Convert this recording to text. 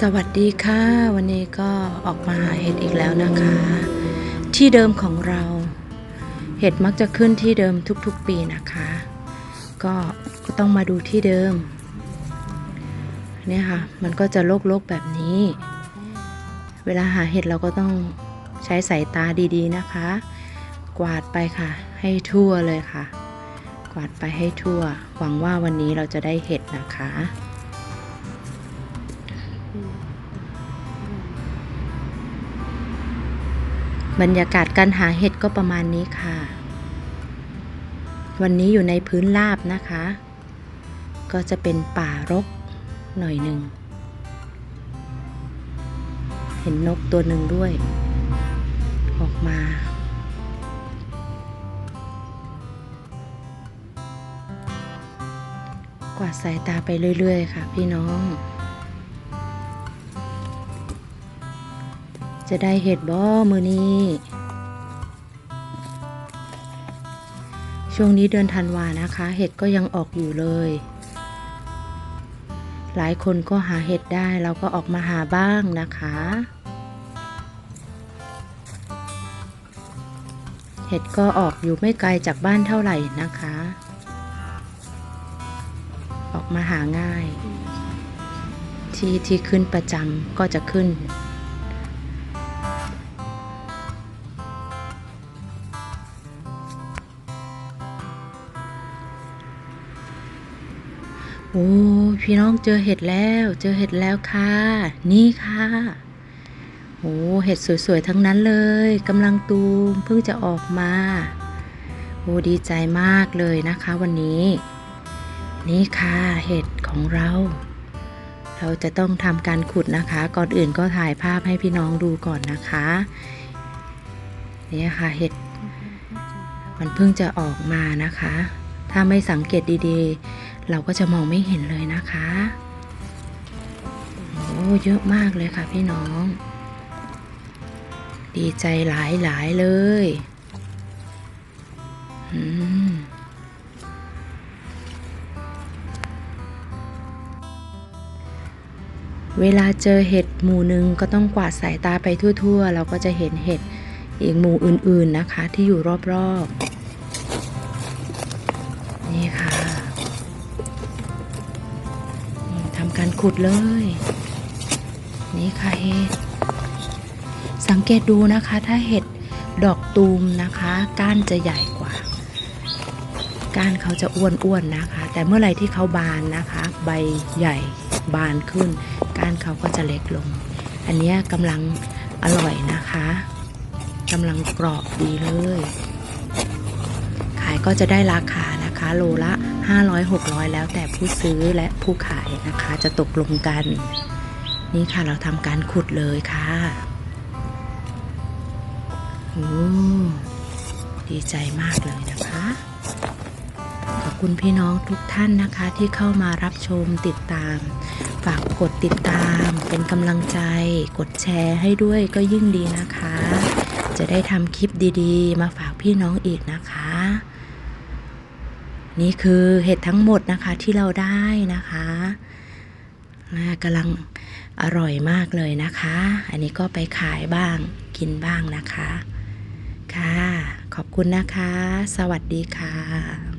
สวัสดีค่ะ วันนี้ก็ออกมาหาเห็ดอีกแล้วนะคะ ที่เดิมของเรา เห็ดมักจะขึ้นที่เดิมทุกๆปีนะคะ ก็ก็ต้องมาดูที่เดิมเนี่ยค่ะ มันก็จะโลกๆแบบนี้ เวลาหาเห็ดเราก็ต้องใช้สายตาดีๆนะคะ กวาดไปค่ะ ให้ทั่วเลยค่ะ กวาดไปให้ทั่ว หวังว่าวันนี้เราจะได้เห็ดนะคะ บรรยากาศการหาเห็ดก็ประมาณนี้ค่ะ วันนี้อยู่ในพื้นราบนะคะ ก็จะเป็นป่ารกหน่อยหนึ่ง เห็นนกตัวหนึ่งด้วย ออกมากวาดสายตาไปเรื่อย ๆ ค่ะ พี่น้อง จะได้เห็ดบ่มือนี้ช่วงนี้เดือนธันวานะคะ เห็ดก็ยังออกอยู่เลย หลายคนก็หาเห็ดได้เราก็ออกมาหาบ้างนะคะ เห็ดก็ออกอยู่ไม่ไกลจากบ้านเท่าไหร่นะคะ ออกมาหาง่าย ที่ที่ขึ้นประจำก็จะขึ้น โอ้พี่น้องเจอเห็ดแล้ว เจอเห็ดแล้วค่ะ นี่ค่ะโอ้เห็ดสวยๆทั้งนั้นเลยกำลังตูมเพิ่งจะออกมาโอ้ดีใจมากเลยนะคะวันนี้ นี่ค่ะเห็ดของเรา เราจะต้องทำการขุดนะคะ ก่อนอื่นก็ถ่ายภาพให้พี่น้องดูก่อนนะคะนี่ค่ะเห็ด มันเพิ่งจะออกมานะคะ ถ้าไม่สังเกตดีๆ เราก็จะมองไม่เห็นเลยนะคะโอ้เยอะมากเลยค่ะพี่น้อง ดีใจหลายหลายๆเลยอืมเวลาเจอเห็ดหมู่หนึ่งก็ต้องกวาดสายตาไปทั่วๆ เราก็จะเห็นเห็ดอีกหมู่อื่นๆนะคะที่อยู่รอบๆ นี่ค่ะำการขุดเลย นี่ค่ะเห็ด สังเกตดูนะคะถ้าเห็ดดอกตูมนะคะ ก้านจะใหญ่กว่า ก้านเขาจะอ้วนๆนะคะ แต่เมื่อไหร่ที่เขาบานนะคะ ใบใหญ่บานขึ้น ก้านเขาก็จะเล็กลง อันนี้กำลังอร่อยนะคะกำลังกรอบดีเลย ก็จะได้ราคานะคะโลละ 500-600 แล้วแต่ผู้ซื้อและผู้ขายนะคะจะตกลงกัน นี่ค่ะเราทำการขุดเลยค่ะโอ้ดีใจมากเลยนะคะ ขอบคุณพี่น้องทุกท่านนะคะที่เข้ามารับชมติดตาม ฝากกดติดตามเป็นกำลังใจ กดแชร์ให้ด้วยก็ยิ่งดีนะคะ จะได้ทำคลิปดีๆ มาฝากพี่น้องอีกนะคะ นี่คือเห็ดทั้งหมดนะคะที่เราได้นะคะกำลังอร่อยมากเลยนะคะ อันนี้ก็ไปขายบ้างกินบ้างนะคะ ค่ะ ขอบคุณนะคะ สวัสดีค่ะ